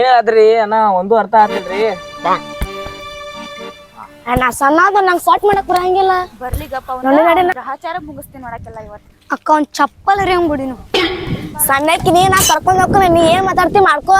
ಏನ್ ಆದ್ರಿ ಅಣ್ಣ? ಒಂದು ಅರ್ಥ ಆಗ್ತಿಲ್ರಿ ನಾ ಸಣ್ಣದ ನಂಗೆ ಸಾಟ್ ಮಾಡಕ್ ಬರಂಗಿಲ್ಲ. ಬರ್ಲಿಗಪ್ಪ ನೋಡಿ ನೋಡಿ ಗ್ರಹಚಾರ ಮುಗಿಸ್ತೀನಿ ನೋಡಕ್ಕೆಲ್ಲ ಇವತ್ತು. ಅಕ್ಕ ಒಂದ್ ಚಪ್ಪಲ್ ರೀ ಬಿಡಿ ನೀವು ಸಣ್ಣಕ್ಕಿ ನೀ ನಾ ಕರ್ಕೊಂಡ್ ಹೋಗ್ಕೊಂಡ್ ನೀ ಏನ್ ಮಾತಾಡ್ತಿ ಮಾಡ್ಕೋ.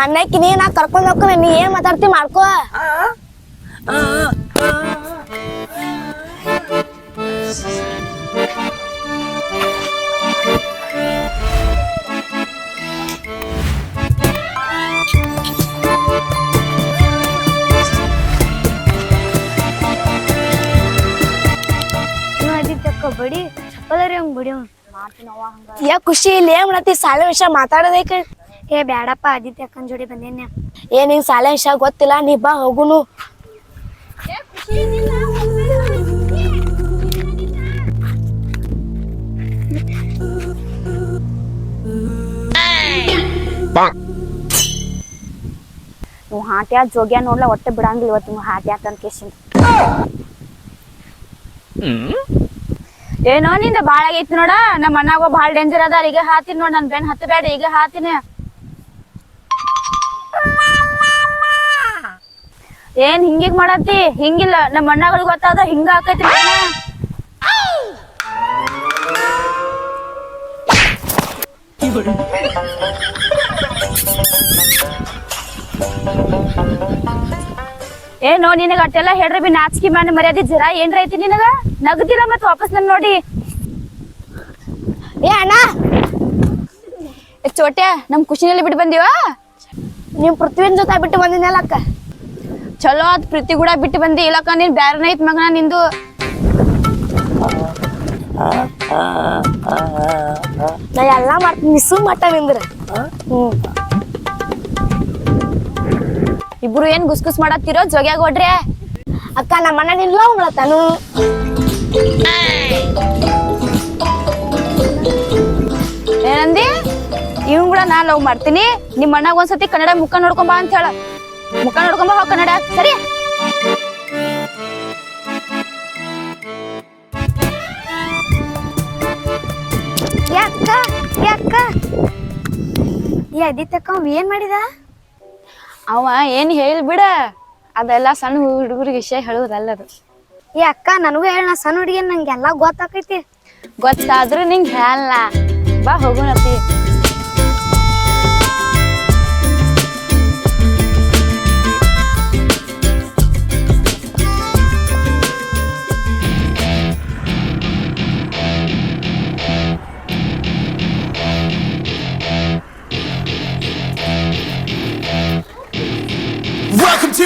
ಸಣ್ಣಕ್ಕಿ ನೀ ನಾ ಕರ್ಕೊಂಡ್ ಹೋಗ್ತಾನೆ ನೀ ಏನ್ ಮಾತಾಡ್ತಿ ಮಾಡ್ಕೋ. ಅಕ್ಕ ಬಡಿ ಚಪ್ಪಲ ರೀ ಹಂಗ್ ಬಡಿ ಮಾಡ್ತೀನವ್ವ ಹಂಗ ಯಾ ಖುಷಿ ಇಲ್ಲಿ ಏನ್ ಮಾಡತ್ತಿ? ಸಾಲೆ ವಿಷಯ ಮಾತಾಡೋದಕ್ಕೆ ಏ ಬ್ಯಾಡಪ್ಪ ಆದಿತ್ಯ ಅಕ್ಕನ ಜೋಡಿ ಬಂದೇನೆ ಏ ನಿಂಗ್ ಸಾಲೆ ಇಷ್ಟ ಗೊತ್ತಿಲ್ಲ ನೀ ಬಾ ಹೋಗುನು. ನೀವು ಹಾಟ್ಯಾ ಜೋಗ್ಯ ನೋಡ್ಲ ಒಟ್ಟೆ ಬಿಡಂಗಿಲ್ಲ ಇವತ್ತು ನೀವು ಹಾಟ್ಯಾ ಅಂತ ಕೇಸಿಂದ. ಏನೋ ನಿಂದ ಭಾಳ ಆಗೈತಿ ನೋಡ ನಮ್ಮ ಅಣ್ಣಾಗ ಬಾಳ ಡೇಂಜರ್ ಅದಾರ ಈಗ ಹಾತಿನ ನೋಡ್ ನನ್ ಬೆನ್ ಹತ್ತು ಬೇಡ ಈಗ ಹಾತೀನಿ. ಏನ್ ಹಿಂಗಿಗ್ ಮಾಡತ್ತಿ? ಹಿಂಗಿಲ್ಲ. ನಮ್ಮ ಅಣ್ಣಗಳು ಗೊತ್ತಾದ ಹಿಂಗ ಆಕೈತಿ ಏ ಏನೋ ನಿನಗ ಅಟ್ಟೆಲ್ಲ ಹೇಳ್ರಿ ಬಿ ನಾಚಿಕೆ ಮಾಡಿ ಮರ್ಯಾದೆ ಜರ. ಏನ್ರ ಐತಿ ನಿನಗ? ನಗದಿರ ಮತ್ ವಾಪಸ್ ನನ್ ನೋಡಿ. ಏ ಅಣ್ಣ. ಚೋಟ್ಯಾ ಚೋಟ್ಯ ನಮ್ ಖುಷಿನಲ್ಲಿ ಬಿಟ್ಟು ಬಂದಿವ ನೀವ್ ಪೃಥ್ವಿನ್ ಜೊತೆ ಬಿಟ್ಟು ಬಂದಿನಲ್ಲ ಅಕ್ಕ ಚಲೋ ಅದ್ ಪ್ರೀತಿ ಕೂಡ ಬಿಟ್ಟು ಬಂದಿ. ಇಲ್ಲಕ್ಕ ನೀನ್ ಬ್ಯಾರನ ಐತ್ ಮಗನ ನಿಂದು. ನಾ ಎಲ್ಲಾ ಮಾಡ್ತೀನಿ. ನಿಸು ಮಟ್ಟ ನಿಂದ್ರ. ಇಬ್ರು ಏನ್ ಗುಸ್ ಮಾಡತ್ತೀರೋ? ಜೋಗ್ಯಾಗ ಹೊಡ್ರಿ. ಅಕ್ಕ ನಮ್ಮ ಅಣ್ಣ ನಿಲ್ಲ ಮಾಡತ್ತಾನು ಏನಂದಿ? ಇವ್ ಕೂಡ ನಾ ಲವ್ ಮಾಡ್ತೀನಿ. ನಿಮ್ ಅಣ್ಣಗ್ ಒಂದ್ಸತಿ ಕನ್ನಡ ಮುಖ ನೋಡ್ಕೊಂಬಾ ಅಂತ ಹೇಳ. ಮುಖ ನೋಡ್ಕೊಂಬ ಹೋಗ ಕನ್ನಡ. ಸರಿ ಯಾಕ? ಯಾಕ? ಏ ಅಕ್ಕ ಅವ ಏನ್ ಮಾಡಿದ? ಅವ ಏನ್ ಹೇಳಿ ಬಿಡ. ಅದೆಲ್ಲ ಸಣ್ಣ ಹುಡುಗರಿಗೆ ವಿಷಯ ಹೇಳುವುದಲ್ಲದು ಏ ಅಕ್ಕ ನನಗೂ ಹೇಳ ನಾ ಸಣ್ಣ ಹುಡುಗಿ ನಂಗೆಲ್ಲ ಗೊತ್ತಾಕೈತಿ. ಗೊತ್ತಾದ್ರೂ ನಿಂಗೆ ಹೇಳಲ್ಲ ಬಾ ಹೋಗುಣತಿ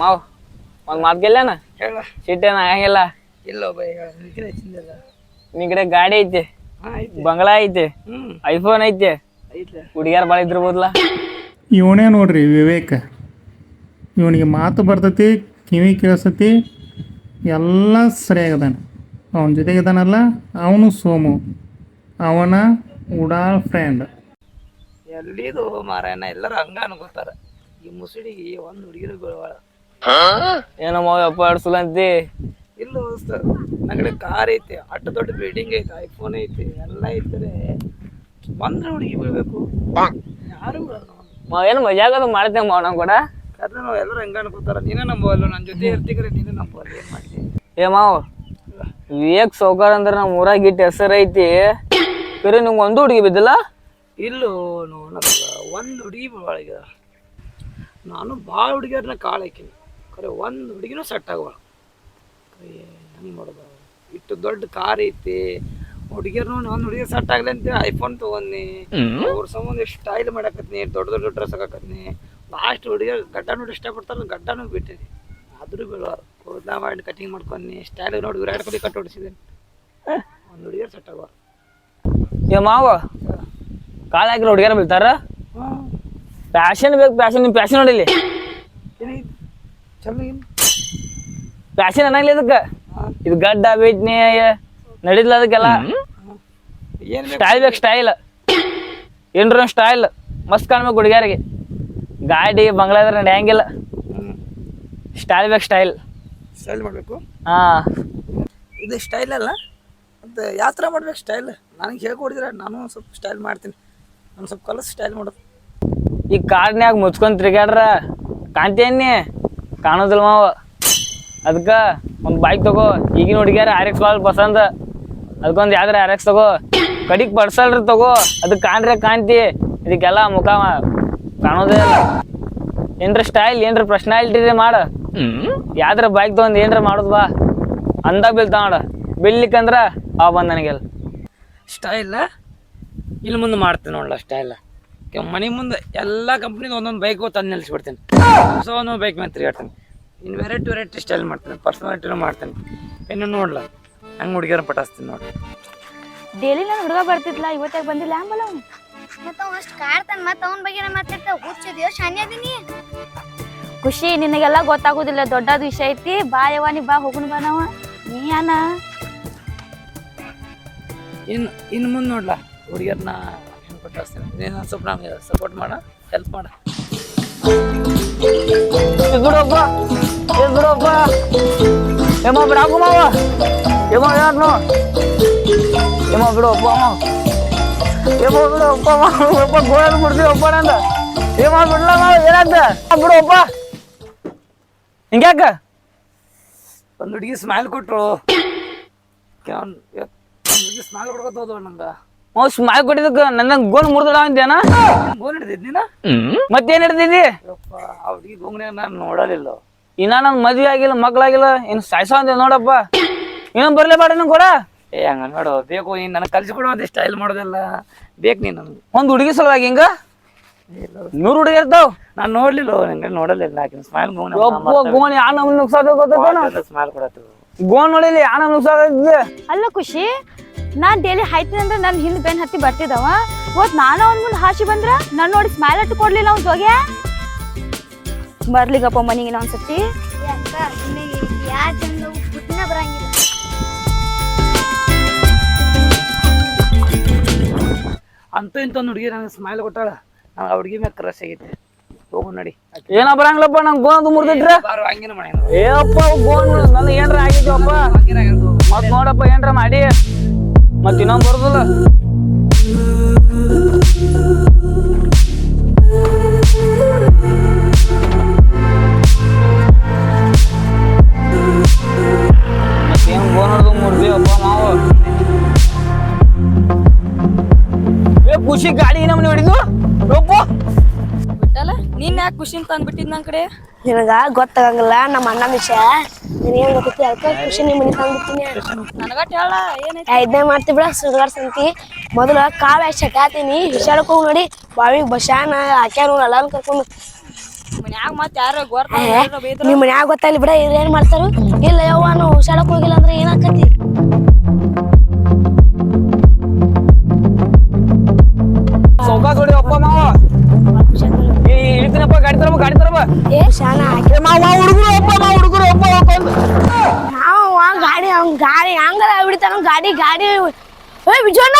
ಮಾವ್ ಒಂದ್ ಮಾತ್ ಗೆಲ್ಲೇನ ಹೇಳ. ಸಿಟ್ಟೇನ ಆಗಂಗಿಲ್ಲ ಇಲ್ಲ ಬೈ ಹೇಳ ನಿಖಿಲ ನಿನ್ ಕಡೆ ಗಾಡಿ ಐತೆ ಬಂಗ್ಲಾ ಐತಿ ಐಫೋನ್ ಐತೆ. ಹುಡುಗಿಯಾರ ಬಾಳ ಭಾಳ ಇದ್ದಿರ್ಬೋದಲ್ಲ ಇವನೇ ನೋಡ್ರಿ ವಿವೇಕ. ಇವನಿಗೆ ಮಾತು ಬರ್ತೈತಿ ಕಿವಿ ಕೇಳಿಸ್ತೈತಿ ಎಲ್ಲ ಸರಿಯಾಗದಾನ. ಅವನ ಜೊತೆಗಿದ್ದಾನಲ್ಲ ಅವನು ಸೋಮು. ಅವನ ಉಡಾ ಫ್ರೆಂಡ್ ಎಲ್ಲಿದು ಮಾರಾಯಣ ಎಲ್ಲರೂ ಹಂಗ ಅನ್ಕೋತಾರ. ಈ ಮುಸುಡಿಗೆ ಒಂದು ಹುಡುಗಿರು ಬೀಳವಾಳ ಏನೋ ಮಾವ ಅಪ್ಪ ಆಡ್ಸಲ್ಲ ಅಂತಿ ಇಲ್ಲ ಸರ್ ನನ್ನ ಕಡೆ ಕಾರ್ ಐತಿ ಅಷ್ಟು ದೊಡ್ಡ ಬಿಲ್ಡಿಂಗ್ ಐತೆ ಐಫೋನ್ ಐತಿ ಎಲ್ಲ ಐತಾರೆ. ಬಂದ್ರೆ ಹುಡುಗಿ ಬೀಳ್ಬೇಕು ಯಾರು ಬಿಡಲ್ಲ ಮಾವ ಏನು ಮಜಾಗದು ಮಾಡ್ತೇವೆ ಮಾವ ನಾವು ಕೂಡ? ಕಾರಣ ನಾವು ಎಲ್ಲರೂ ಹೆಂಗ ಅನ್ಕೋತಾರ? ನೀನೇ ನಂಬಲ್ಲ ನನ್ನ ಜೊತೆ ಇರ್ತಿದ್ರೆ ನೀನು ನಂಬಲ್ಲ ಏನ್ ಮಾಡ್ತಿ? ಏ ಮಾವ ವಿವೇಕ್ ಸೌಕರ್ ಅಂದ್ರೆ ನಮ್ಮ ಊರಾಗ ಇಟ್ಟು ಹೆಸರು ಐತಿ. ಬೇರೆ ನಿಮ್ಗೆ ಒಂದು ಹುಡುಗಿ ಬಿದ್ದಿಲ್ಲ? ಇಲ್ಲೋ ನೋಡ ಒಂದು ಹುಡುಗಿ ಒಳಗೆ ನಾನು ಭಾಳ ಹುಡುಗಿಯರನ್ನ ಕಾಳು ಹಾಕಿನಿ. ಖರೆ ಒಂದು ಹುಡುಗಿನೂ ಸೆಟ್ ಆಗುವ ಹೆಂಗೆ ಮಾಡೋದು? ಇಷ್ಟು ದೊಡ್ಡ ಕಾರ್ ಐತಿ. ಒಂದು ಹುಡುಗಿ ಸೆಟ್ ಆಗಲಿ ಅಂತ ಐಫೋನ್ ತೊಗೊಂಡ್ನಿ. ಅವ್ರ ಸಂಬಂಧ ಎಷ್ಟು ಸ್ಟೈಲ್ ಮಾಡಾಕತ್ನಿ ದೊಡ್ಡ ದೊಡ್ಡ ಡ್ರೆಸ್ ಹಾಕತ್ನಿ ಲಾಸ್ಟ್ ಹುಡುಗಿಯರ್ ಗಡ್ಡ ನೋಡಿ ಇಷ್ಟಪಡ್ತಾರೆ ಗಡ್ಡನೂ ಬಿಟ್ಟಿದ್ದೀನಿ ಆದರೂ ಬೀಳೋರು ಕೂದಲ ಮಾಡಿ ಕಟಿಂಗ್ ಮಾಡ್ಕೊಂಡಿ ಸ್ಟೈಲ್ ನೋಡಿ ವಿರಾಟ್ ಕೊಹ್ಲಿ ಕಟ್ ಹೊಡಿಸಿದ್ದೀನಿ ಒಂದು ಹುಡುಗಿಯರ್ ಸೆಟ್ ಆಗುವ ಏ ಮಾವ ಕಾಳು ಹಾಕಿರೋ ಹುಡುಗಿಯರ ಬೀಳ್ತಾರ? ಪ್ಯಾಷನ್ ಪ್ಯಾಶನ್ ಬೇಕು ಪ್ಯಾಶನ್ ನಿಮ್ಮ ಪ್ಯಾಶನ್ ನೋಡಿಲಿ ಏನೈತಿ ಚಲೋ ಪ್ಯಾಶನ್ ಅನ್ನಂಗಿಲ್ಲ ಇದಕ್ಕೆ? ಇದು ಗಡ್ಡ ಬೇಟ್ನಿ ನಡೀತಿಲ್ಲ ಅದಕ್ಕೆಲ್ಲ? ಏನು ಬೇಕು? ಸ್ಟೈಲ್ ಬೇಕು ಸ್ಟೈಲ್ ಏನ್ರ ಸ್ಟೈಲ್ ಮಸ್ತ್ ಕಾಣ್ಬೇಕು ಹುಡುಗಿಯರಿಗೆ. ಗಾಡಿ ಬಂಗ್ಲಾದ್ರ ನಡೆಯಂಗಿಲ್ಲ. ಸ್ಟೈಲ್ ಬೇಕು ಸ್ಟೈಲ್ ಸ್ಟೈಲ್ ಮಾಡಬೇಕು? ಹಾ. ಇದು ಸ್ಟೈಲ್ ಅಲ್ಲ. ಮತ್ತು ಯಾವ ಥರ ಮಾಡ್ಬೇಕು ಸ್ಟೈಲ್ ನನಗೆ ಹೇಳ್ಕೊಡಿದ್ರೆ ನಾನು ಸ್ವಲ್ಪ ಸ್ಟೈಲ್ ಮಾಡ್ತೀನಿ. ನಾನು ಸ್ವಲ್ಪ ಕಲಸ್ ಸ್ಟೈಲ್ ಮಾಡೋದು. ಈ ಕಾಡ್ನ್ಯಾಗ ಮುಚ್ಕೊಂಡ್ ತಿರ್ಗ್ಯಾಡ್ರ? ಕಾಣ್ತೇನಿ ಕಾಣೋದಿಲ್ಲ ಮಾವ. ಅದಕ್ಕೆ ಒಂದು ಬೈಕ್ ತಗೋ. ಈಗಿನ ಹುಡುಗಿಯಾರ ಆರ್ ಎಕ್ಸ್ ಬಾಲ್ ಪಸಂದ. ಅದಕ್ಕೊಂದು ಯಾವ್ದಾರ ಆರ್ ಎಕ್ಸ್ ತಗೋ. ಕಡಿಗೆ ಪಡ್ಸಲ್ರಿ ತಗೋ. ಅದಕ್ಕೆ ಕಾಣ್ರೆ ಕಾಣ್ತಿ. ಇದಕ್ಕೆಲ್ಲ ಮುಖ ಕಾಣೋದೇ ಇಲ್ಲ. ಏನ್ರ ಸ್ಟೈಲ್ ಏನ್ರ ಪರ್ಸ್ನಾಲಿಟಿ ಮಾಡ. ಯಾವ್ದಾರ ಬೈಕ್ ತಗೊಂಡು ಏನ್ರ ಮಾಡೋದು ಬಾ. ಅಂದಾಗ ಬಿಲ್ ನೋಡ. ಬೀಳ್ಲಿಕ್ಕಂದ್ರ ಆ ಬಂದ ನನಗೆಲ್ಲ. ಸ್ಟೈಲ್ ಇಲ್ಲಿ ಮುಂದೆ ಮಾಡ್ತೀನಿ ನೋಡಲ್ಲ ಸ್ಟೈಲ್ ಮನೆ ಮುಂದೆ ಎಲ್ಲ ಕಂಪ್ನಿದು ಒಂದೊಂದು ಬೈಕ್ ತಂದು ನಿಲ್ಲಿಸ್ಬಿಡ್ತೀನಿ ಸೊ ಒಂದೊಂದು ಬೈಕ್ ಮೇಲೆ ತಿರುಗಾಡ್ತೀನಿ. ಇನ್ನು ವೆರೈಟಿ ವೆರೈಟಿ ಸ್ಟೈಲ್ ಮಾಡ್ತೀನಿ ಪರ್ಸನಾಲಿಟಿನೂ ಮಾಡ್ತೀನಿ. ಇನ್ನು ನೋಡ್ಲ ಹಂಗೆ ಹುಡುಗಿಯರ ಪಟಾಸ್ತೀನಿ ನೋಡಿ ಡೈಲಿ ನಾನು ಹುಡುಗ ಬರ್ತಿದ್ಲ ಇವತ್ತಾಗ ಬಂದಿಲ್ಲ ಆಮೇಲೆ ಅವ್ನು ಮತ್ತ ಅಷ್ಟ್ ಕಾಡ್ತಾನ ಮತ್ತ ಅವನ ಬಗ್ಗೆ ಮಾತಾಡ್ತಾ ಹುಚ್ಚಿದ್ಯೋ ಖುಷಿ ನಿನಗೆಲ್ಲ ಗೊತ್ತಾಗೋದಿಲ್ಲ ದೊಡ್ಡದು ವಿಷಯ ಐತಿ. ಬಾ ಯವ್ವ ನೀ ಬಾ ಹೋಗುಣ ಬಾ ನಾವ. ನೀ ಯಾನ? ಇನ್ನು ಇನ್ನು ಮುಂದೆ ನೋಡ್ಲಾ ಹುಡುಗಿಯರ್ನ ಹೆಂಗೆ ಮಾಡ್ತೀನಿ ನೀನು ಸ್ವಲ್ಪ ನಮಗೆ ಸಪೋರ್ಟ್ ಮಾಡ ಹೆಲ್ಪ್ ಮಾಡ. ಬಿಡಪ್ಪ ಬಿಡಪ್ಪ ಏಮ ಬಿಡಾಕು ಮಾವ. ಏಮ ಯಾರು ಏಮ ಬಿಡಪ್ಪ ಅಮ್ಮ ಏಮ ಬಿಡಪ್ಪ ಅಪ್ಪ ಗೋಳ್ ಬಿಡ್ತೀವಪ್ಪ ನಂದ. ಏಮ ಬಿಡ್ಲ ಮಾವ ಏನಂತ ಬಿಡಪ್ಪ ಹಿಂಗ್ಯಾಕ ಒಂದು ಹುಡುಗಿ ಸ್ಮೈಲ್ ಕೊಟ್ಟರು ಒಂದು ಹುಡುಗಿ ಸ್ಮೈಲ್ ಕೊಡ್ಕೊತ ಹೋದವ ನಂಗೆ. ಅವ್ ಸ್ಮೈಲ್ ಕೊಟ್ಟಿದ್ದಕ್ಕ ನನ್ನ ಗೋನ್ ಮುರಿದಳ ಅಂತೇನ ಗೋನ್ ಹಿಡ್ದಿದ್ ನೀನು? ಮತ್ತೇನ್ ಹಿಡ್ದಿದ್ದಿ? ಅವ್ರಿಗೆ ಗೋಂಗ್ನೆ ನಾನು ನೋಡಲಿಲ್ಲ. ಇನ್ನ ನನ್ ಮದ್ವೆ ಆಗಿಲ್ಲ ಮಕ್ಳಾಗಿಲ್ಲ ಇನ್ ಸಾಯ್ಸ ಅಂತ ನೋಡಪ್ಪ. ಇನ್ನೊಂದ್ ಬರ್ಲೇ ಬೇಡ ನಂಗೆ ಕೊಡ? ಏ ಹಂಗ ನೋಡು ಬೇಕು ನೀನು ನನಗೆ ಕಲ್ಸಿಕೊಡು ಅದೇ ಸ್ಟೈಲ್ ಮಾಡೋದಿಲ್ಲ. ಬೇಕು ನೀನು ನನಗೆ. ಒಂದ್ ಹುಡುಗಿ ಸಲುವಾಗಿ ಹಿಂಗ? ನೂರು ಹುಡುಗಿ ಇರ್ತಾವ್? ನಾನು ನೋಡ್ಲಿಲ್ಲ ನಂಗೆ ನೋಡಲಿಲ್ಲ. ಆಕಿನ ಸ್ಮೈಲ್ ಒಬ್ಬ ಗೋನ್ ಯಾ ನಮ್ ಸ್ಮೈಲ್ ಕೊಡತ್ತು ಗೋನ್ ನೋಡಿಲಿ ಯಾ ನಮ್ ನುಗ್ಸಾದ ಅಲ್ಲ ಖುಷಿ ನಾನ್ ಡೈಲಿ ಹಾಯ್ತೀನಿ ಅಂದ್ರೆ ನನ್ನ ಹಿಂದ್ ಬೆನ್ ಹತ್ತಿ ಬರ್ತಿದವ. ಇವತ್ ನಾನು ಅವ್ನ ಮುಂದೆ ಹಾಸಿ ಬಂದ್ರ ನನ್ ನೋಡಿ ಸ್ಮೈಲ್ ಅಟ್ಟು ಕೊಡ್ಲಿಲ್ಲ ಅವ್ನ್ ಜೋಗ್ಯ ಬರ್ಲಿಗಪ್ಪ ಮನಿಗೆ ಇನ್ನೊಂದ್ಸತಿ ಸತಿ ಅಂತ ಇಂತ ಒಂದು ಹುಡುಗಿ ನನಗೆ ಸ್ಮೈಲ್ ಕೊಟ್ಟಾಳ. ನಾನು ಆ ಹುಡುಗಿ ಮ್ಯಾಗ ಕ್ರಶ್ ಆಗೈತೆ. ಹೋಗು ನಡಿ. ಏನ ಬರಂಗಿಲ್ಲಪ್ಪ ನಂಗ್ ಗೋನ್ ಮುರ್ದಿಟ್ರ ಬಾರು ಹಂಗಿನ ಮಾಡಿ ಏ ಅಪ್ಪ ಗೋಣ್ ನನಗೆ ಏನ್ರ ಆಗಿದ್ವಪ್ಪ? ಮತ್ ನೋಡಪ್ಪ ಏನ್ರ ಮಾಡಿ. ಮತ್ ಇನ್ನೊಂದು ಬರ್ದಲ್ಲ? ಮತ್ತೇನ್ ಮಾವು ಏ ಖುಷಿ ಗಾಡಿ ನಮ್ಮನೆ ಹೊಡಿದು ಬಿಟ್ಟಲ್ಲ? ನೀನ್ ಯಾಕೆ ಖುಷಿ ತಂದ್ಬಿಟ್ಟಿದ್ ನನ್ ಕಡೆ? ನಿನಗ ಗೊತ್ತಾಗಂಗಿಲ್ಲ ನಮ್ಮ ಅಣ್ಣ ವಿಷಯ. ಗೊತ್ತೈತಿ? ಅದಕ್ಕೆ ಖುಷಿ ನಿಮ್ಮ ಮನೆ ತಂದ್ಬಿಡ್ತೀನಿ ಇದನ್ನೇ ಮಾಡ್ತಿ ಬಿಡ ಸುಡುಗಾಡ್ ಸಂತಿ. ಮೊದಲ ಕಾಲ ಶಟಾತೀನಿ ಹಿಸಾಡಕ್ ಹೋಗಿ ನೋಡಿ ಬಾವಿಗೆ ಬಶಾನ ಹಾಕ್ಯಾರ ನೋಡಿ ಎಲ್ಲಾರು ಕರ್ಕೊಂಡು. ಮನ್ಯಾಗ ಮತ್ ಯಾರ ಗೊರ್ತ ಏ, ನಿಮ್ ಮನ್ಯಾಗ ಗೊತ್ತಾಗ್ಲಿ ಬಿಡ ಇವ್ರು ಏನ್ ಮಾಡ್ತಾರು? ಇಲ್ಲ ಯವ್ವ ನಾವು ಹುಷಾಡಕ್ ಹೋಗಿಲ್ಲ ಅಂದ್ರೆ ಏನಾಕತಿ ತರಬ ಗಾಡಿ ತರಬ. ಏ ಶಾನ ಹಾಕಿ. ಮಾವ ಹುಡುಗರು ಅಪ್ಪ ಮಾವ ಹುಡುಗರು ಅಪ್ಪ ನಾವು ಆ ಗಾಡಿ ಅವ್ನ್ ಗಾಡಿ ಹಂಗರ ಬಿಡ್ತಾನ ಗಾಡಿ ಗಾಡಿ. ಏ ವಿಜಯಣ್ಣ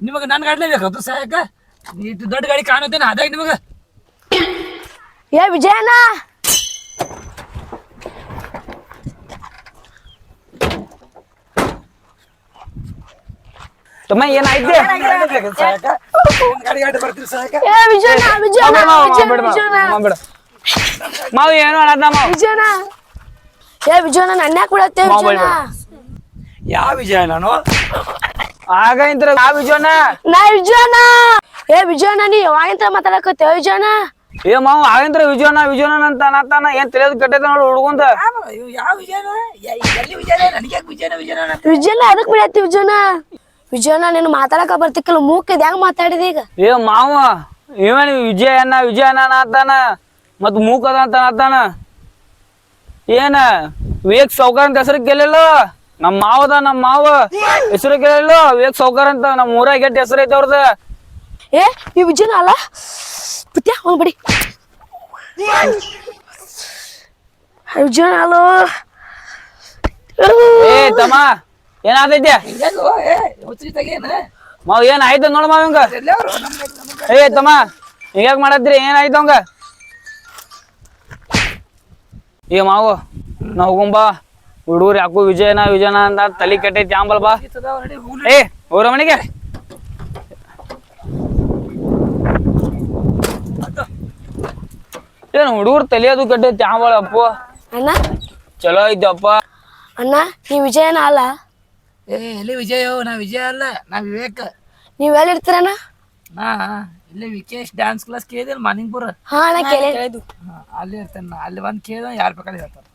ನಿಮಗೆ ನನ್ನ ಗಾಡಿನೇ ಬೇಕು ಅದು ಸಹಾಯಕ ದೊಡ್ಡ ಗಾಡಿ ಕಾಣುತ್ತೇನೆ ಅದಾಗ ನಿಮಗೆ. ಏ ವಿಜಯಣ್ಣ ತಮ್ಮ ಏನಾಯ್ತು ಸಹಾಯಕ ಗಾಡಿ ಗಾಡಿ ಬರ್ತೀರಿ ಸಹಾಯಕ ಏ ವಿಜಯಣ್ಣ ಏನಾಯ್ತು ಮಾವ ಏನು ಮಾಡತ್ತ ಮಾವ ವಿಜಯಣ್ಣ. ಏ ವಿಜಯನ ನನ್ನ ಯಾಕೆ ಬಿಡತ್ತೆ ವಿಜಯನ ಯಾವ ವಿಜಯ ನಾನು ಆಗ ಇಂತ್ರ ಆ ವಿಜಯನ ನಾ ವಿಜಯನ ಏ ವಿಜಯನ ನೀ ಯಾವಾಗಿಂತ್ರ ಮಾತಾಡಕತ್ತೆ ವಿಜಯನ ಏ ಮಾವ ಆಗಿಂತ್ರ ವಿಜಯನ ವಿಜಯನ ಅಂತ ಅನ್ನತಾನ ಏನ್ ತಿಳಿಯೋದ್ ಕಟ್ಟೈತ ನೋಡು ಹುಡುಗಂತ ಇವ್ ಯಾವ ವಿಜಯನ ಯಾ- ಎಲ್ಲಿ ವಿಜಯನ ನನಗೆ ವಿಜಯನ ವಿಜಯನ ವಿಜಯನ ಅದಕ್ಕೆ ಬಿಡತ್ತಿ ವಿಜಯನ ವಿಜಯನ ನೀನು ಮಾತಾಡಕ ಬರ್ತಿಕ್ಕಲ್ಲ ಮೂಕದ್ ಹೆಂಗ್ ಮಾತಾಡಿದಿ ಈಗ? ಏ ಮಾವ ಇವನ್ ವಿಜಯನ ವಿಜಯನ ಅಂತಾನ ಮತ್ ಮೂಕದ ಅಂತ ಅಂತಾನ ಏನ ವಿವೇಕ್ ಸೌಕರ್ ಅಂತ ಹೆಸರು ಕೇಳಿಲ್ಲ? ನಮ್ಮ ಮಾವದ ನಮ್ಮ ಮಾವ ಹೆಸರು ಕೇಳಿಲ್ಲ? ವಿವೇಕ್ ಸೌಕಾರ ಅಂತ ನಮ್ಮ ಊರಾಗ ಗೆಟ್ಟ ಹೆಸರು ಐತೆ ಅವ್ರದ? ಏ ಈ ವಿಜಯನ ಅಲ್ಲ? ಪುತ್ಯ ಅವ್ನು ಬಿಡಿ. ವಿಜಯನ ಅಲ್ಲೋ ಏ ತಮ್ಮ ಏನಾದೈತೆ? ಹಿಂಗಲ್ಲೋ ಏ ಹುಚ್ಚಿ ತೆಗೇನ ಮಾವ ಏನ್ ಆಯ್ತು ನೋಡ ಮಾವ ಹಿಂಗ? ಏ ತಮ್ಮ ಹಿಂಗ್ಯಾಕ್ ಮಾಡತ್ರಿ ಏನಾಯ್ತು ಹಂಗ? ಏ ಮಾವು ನಾ ಹೋಗುಂಬಾ ಹುಡುಗರು ಯಾಕೋ ವಿಜಯನ ವಿಜಯನ ಅಂತ ತಲಿ ಕೆಟ್ಟೈತಿ ಆಂಬಲ್ ಬಾ. ಏ ಹೋರ ಮನೆಗೆ ಏನ್ ಹುಡುಗರು ತಲಿಯದು ಕೆಟ್ಟೈತಿ ಆಂಬಳ ಅಪ್ಪ. ಅಣ್ಣ. ಚಲೋ ಅಪ್ಪ. ಅಣ್ಣ ನೀ ವಿಜಯನ ಅಲ್ಲ? ಏ ಎಲ್ಲಿ ವಿಜಯ? ನಾ ವಿಜಯ ಅಲ್ಲ ನಾ ವಿವೇಕ್. ನೀವ್ ಎಲ್ಲಿ ಇರ್ತೀರಣ್ಣ? ನಾ ಇಲ್ಲಿ ವಿಕೇಶ್ ಡ್ಯಾನ್ಸ್ ಕ್ಲಾಸ್ ಕೇಳಿದೆ ಮಾನಿಂಗ್ಪುರ? ಹಾ ಅಣ್ಣ ಕೇಳಿ ಹಾ, ಅಲ್ಲಿ ಇರ್ತೇನೆ ನಾ ಅಲ್ಲಿ ಬಂದು ಕೇಳಿದ ಯಾರು ಬೇಕಾದ್ರೆ ಹೇಳ್ತಾರೆ.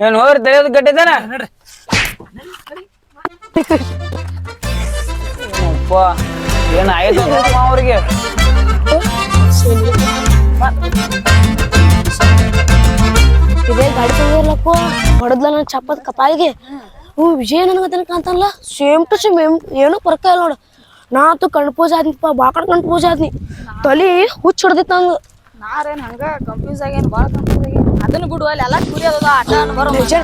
ಏನ್ ಹೋಗ್ರಿ ತಲಿಯೋದು ಕೆಟ್ಟೈತೇನ ನೋಡ್ರಿ. ಅಪ್ಪ ಏನ್ ಆಯ್ತು ನೋಡಮ್ಮ ಅವ್ರಿಗೆ? ಇದೇ ಗಾಡಿ ತಂದಿರ್ಲಪ್ಪ ಹೊಡೆದ್ಲ ನನ್ನ ಚಪ್ಪದ ಕಪಾಳಿಗೆ ಹ್ಞೂ ವಿಜಯ ನನಗೆ ತನಕ ಅಂತಲ್ಲ ಸೇಮ್ ಟು ಸೇಮ್ ಏನೂ ಪರ್ಕ ಇಲ್ಲ ನೋಡು. ಕಣ್ಣು ಪೂಜೆ ಆದ್ನಿಪ್ಪ ಬಾಕಡ್ ಕಣ್ಣು ಪೂಜೆ ಆದ್ನಿ. ತಲಿ ಹುಚ್ಚ ಹಿಡ್ದಿತ್ತು ನಂಗೆ. ನಾರೇನು ಹಂಗ ಕನ್ಫ್ಯೂಸ್ ಆಗೇನು ಭಾಳ ಕನ್ಫ್ಯೂಸ್ ಆಗಿ ಅದನ್ನ ಬಿಡು ಅಲ್ಲಿ ಎಲ್ಲ ಚೂರಿ ಅದ ಆಟ ಬರೋ ವಿಜಯ್